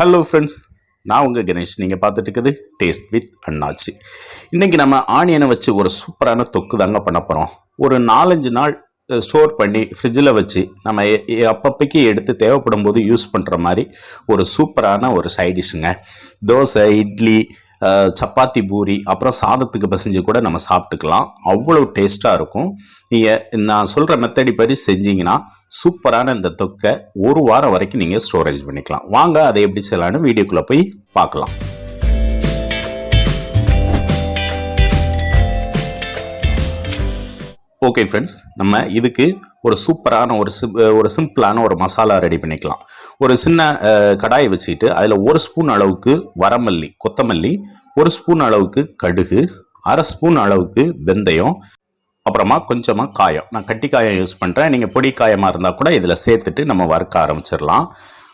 Hello friends நான் உங்கள் கணேஷ். நீங்கள் பார்த்துட்டு இருக்குது டேஸ்ட் வித் அண்ணாச்சி. இன்றைக்கி நம்ம ஆனியனை வச்சு ஒரு சூப்பரான தொக்கு தாங்க பண்ண போகிறோம் ஒரு நாலஞ்சு நாள் ஸ்டோர் பண்ணி ஃப்ரிட்ஜில் வச்சு நம்ம அப்பப்பைக்கு எடுத்து தேவைப்படும் போது யூஸ் பண்ணுற மாதிரி ஒரு சூப்பரான ஒரு சைடிஷுங்க தோசை இட்லி சப்பாத்தி பூரி அப்புறம் சாதத்துக்கு பசிஞ்சு கூட நம்ம சாப்பிட்டுக்கலாம். அவ்வளோ டேஸ்ட்டாக இருக்கும். நீங்கள் நான் சொல்கிற மெத்தடி படி செஞ்சீங்கன்னா சூப்பரான இந்த தொக்கை ஒரு வாரம் வரைக்கும் நீங்கள் ஸ்டோரேஜ் பண்ணிக்கலாம். வாங்க அதை எப்படி செய்யலாம்னு வீடியோக்குள்ளே போய் பார்க்கலாம். ஓகே ஃப்ரெண்ட்ஸ் நம்ம இதுக்கு ஒரு சூப்பரான ஒரு சிம் ஒரு சிம்பிளான ஒரு மசாலா ரெடி பண்ணிக்கலாம். ஒரு சின்ன கடாயை வச்சுக்கிட்டு அதில் ஒரு ஸ்பூன் அளவுக்கு வரமல்லி கொத்தமல்லி ஒரு ஸ்பூன் அளவுக்கு கடுகு அரை ஸ்பூன் அளவுக்கு வெந்தயம் அப்புறமா கொஞ்சமாக காயம். நான் கட்டி காயம் யூஸ் பண்ணுறேன் நீங்கள் பொடி காயமாக இருந்தால் கூட இதில் சேர்த்துட்டு நம்ம வறுக்க ஆரம்பிச்சிடலாம்.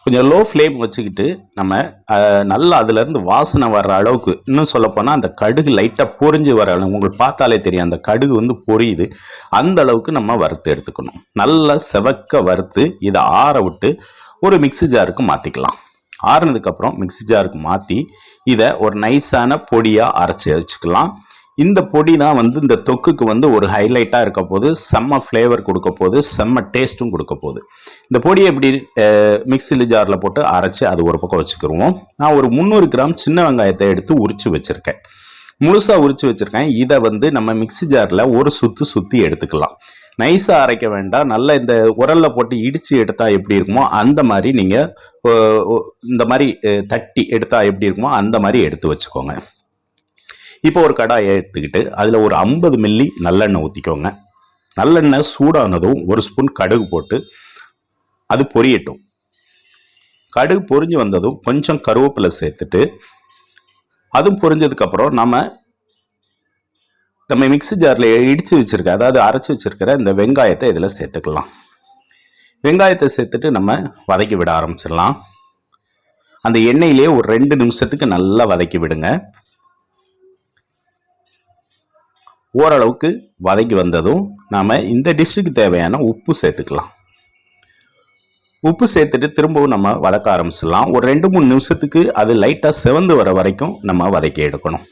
கொஞ்சம் லோ ஃப்ளேம் வச்சுக்கிட்டு நம்ம நல்லா அதுலேருந்து வாசனை வர்ற அளவுக்கு இன்னும் சொல்லப்போனால் அந்த கடுகு லைட்டாக பொரிஞ்சு வர அளவு உங்களுக்கு பார்த்தாலே தெரியும் அந்த கடுகு வந்து பொரியுது. அந்த அளவுக்கு நம்ம வறுத்து எடுத்துக்கணும். நல்லா செவக்க வறுத்து இதை ஆற விட்டு ஒரு மிக்ஸி ஜாருக்கு மாற்றிக்கலாம் ஆறுனதுக்கப்புறம் மிக்ஸி ஜாருக்கு மாற்றி இதை ஒரு நைஸான பொடியாக அரைச்சி வச்சுக்கலாம். இந்த பொடி தான் வந்து இந்த தொக்குக்கு வந்து ஒரு ஹைலைட்டாக இருக்க போது செம்ம ஃப்ளேவர் கொடுக்க போது செம்ம டேஸ்ட்டும் கொடுக்க போகுது இந்த பொடியை எப்படி மிக்சியில் ஜாரில் போட்டு அரைச்சி அது ஒரு பக்கம் வச்சுக்கிருவோம். நான் ஒரு முந்நூறு கிராம் சின்ன வெங்காயத்தை எடுத்து உரிச்சு வச்சுருக்கேன். முழுசாக உரிச்சு வச்சுருக்கேன். இதை வந்து நம்ம மிக்ஸி ஜாரில் ஒரு சுற்று சுற்றி எடுத்துக்கலாம். நைஸாக அரைக்க வேண்டாம். நல்லா இந்த உரல்ல போட்டு இடித்து எடுத்தால் எப்படி இருக்குமோ அந்த மாதிரி நீங்கள் இந்த மாதிரி தட்டி எடுத்தால் எப்படி இருக்குமோ அந்த மாதிரி எடுத்து வச்சுக்கோங்க. இப்போ ஒரு கடாயை எடுத்துக்கிட்டு அதில் ஒரு ஐம்பது மில்லி நல்லெண்ணெய் ஊற்றிக்கோங்க. நல்லெண்ணெய் சூடானதும் ஒரு ஸ்பூன் கடுகு போட்டு அது பொரியட்டும். கடுகு பொரிஞ்சு வந்ததும் கொஞ்சம் கருவேப்பிலை சேர்த்துட்டு அதுவும் பொரிஞ்சதுக்கப்புறம் நம்ம நம்ம மிக்ஸி ஜாரில் இடித்து வச்சுருக்க அதாவது அரைச்சி வச்சிருக்கிற இந்த வெங்காயத்தை இதில் சேர்த்துக்கலாம். வெங்காயத்தை சேர்த்துட்டு நம்ம வதக்கி விட ஆரம்பிச்சிடலாம். அந்த எண்ணெயிலே ஒரு ரெண்டு நிமிஷத்துக்கு நல்லா வதக்கி விடுங்க. ஓரளவுக்கு வதக்கி வந்ததும் நாம் இந்த டிஷ்ஷுக்கு தேவையான உப்பு சேர்த்துக்கலாம். உப்பு சேர்த்துட்டு திரும்பவும் நம்ம வதக்க ஆரம்பிச்சிடலாம். ஒரு ரெண்டு மூணு நிமிஷத்துக்கு அது லைட்டாக செவந்து வர வரைக்கும் நம்ம வதக்கி எடுக்கணும்.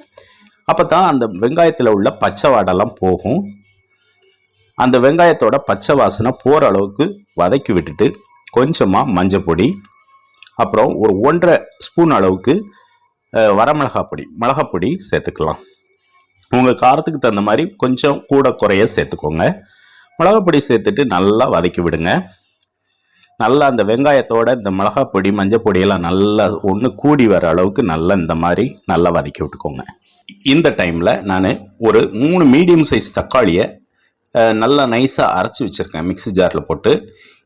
அப்போ தான் அந்த வெங்காயத்தில் உள்ள பச்சை வாடெல்லாம் போகும். அந்த வெங்காயத்தோட பச்சை வாசனை போகிற அளவுக்கு வதக்கி விட்டுட்டு கொஞ்சமாக மஞ்சள் பொடி அப்புறம் ஒரு ஒன்றரை ஸ்பூன் அளவுக்கு வரமிளகாய் பொடி மிளகாப்பொடி சேர்த்துக்கலாம். உங்கள் காரத்துக்கு தகுந்த மாதிரி கொஞ்சம் கூட குறைய சேர்த்துக்கோங்க. மிளகாப்பொடி சேர்த்துட்டு நல்லா வதக்கி விடுங்க. நல்லா அந்த வெங்காயத்தோட இந்த மிளகாப்பொடி மஞ்சள் பொடியெல்லாம் நல்லா ஒன்று கூடி வர அளவுக்கு நல்லா இந்த மாதிரி நல்லா வதக்கி விட்டுக்கோங்க. இந்த டைமில் நான் ஒரு மூணு மீடியம் சைஸ் தக்காளியை நல்லா நைஸாக அரைச்சி வச்சுருக்கேன். மிக்ஸி ஜாரில் போட்டு.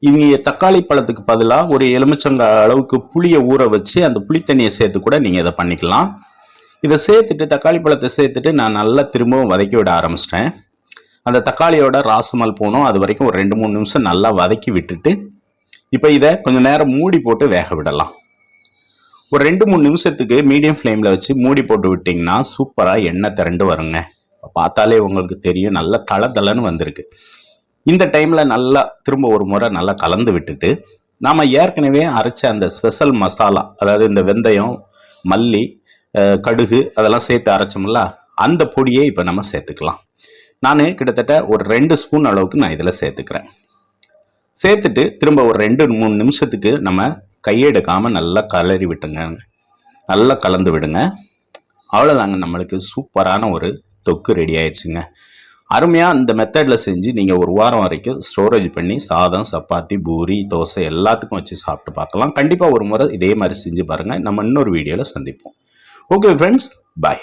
இங்கே தக்காளி பழத்துக்கு பதிலாக ஒரு எலுமிச்சங்க அளவுக்கு புளியை ஊற வச்சு அந்த புளி தண்ணியை சேர்த்து கூட நீங்கள் இதை பண்ணிக்கலாம். இதை சேர்த்துட்டு தக்காளி பழத்தை சேர்த்துட்டு நான் நல்லா திரும்பவும் வதக்கி விட ஆரம்பிச்சிட்டேன். அந்த தக்காளியோட ராசமல் போனோம். அது வரைக்கும் ஒரு ரெண்டு மூணு நிமிஷம் நல்லா வதக்கி விட்டுட்டு இப்போ இதை கொஞ்சம் நேரம் மூடி போட்டு வேக விடலாம். ஒரு ரெண்டு மூணு நிமிஷத்துக்கு மீடியம் ஃப்ளேமில் வச்சு மூடி போட்டு விட்டிங்கன்னா சூப்பராக எண்ணெய் திரண்டு வருங்க. பார்த்தாலே உங்களுக்கு தெரியும் நல்லா தள தளன்னு வந்திருக்கு. இந்த டைமில் நல்லா திரும்ப ஒரு முறை நல்லா கலந்து விட்டுட்டு நாம் ஏற்கனவே அரைச்ச அந்த ஸ்பெஷல் மசாலா அதாவது இந்த வெந்தயம் மல்லி கடுகு அதெல்லாம் சேர்த்து அரைச்சோம்ல அந்த பொடியை இப்போ நம்ம சேர்த்துக்கலாம். நான் கிட்டத்தட்ட ஒரு ரெண்டு ஸ்பூன் அளவுக்கு நான் இதில் சேர்த்துக்கிறேன். சேர்த்துட்டு திரும்ப ஒரு ரெண்டு மூணு நிமிஷத்துக்கு நம்ம கையெடுக்காமல் நல்லா கலரி விட்டுங்க. நல்லா கலந்து விடுங்க. அவ்வளோதாங்க நம்மளுக்கு சூப்பரான ஒரு தொக்கு ரெடி ஆயிடுச்சுங்க. அருமையாக இந்த மெத்தடில் செஞ்சு நீங்கள் ஒரு வாரம் வரைக்கும் ஸ்டோரேஜ் பண்ணி சாதம் சப்பாத்தி பூரி தோசை எல்லாத்துக்கும் வச்சு சாப்பிட்டு பார்க்கலாம். கண்டிப்பாக ஒரு முறை இதே மாதிரி செஞ்சு பாருங்கள் நம்ம இன்னொரு வீடியோவில் சந்திப்போம். Okay friends bye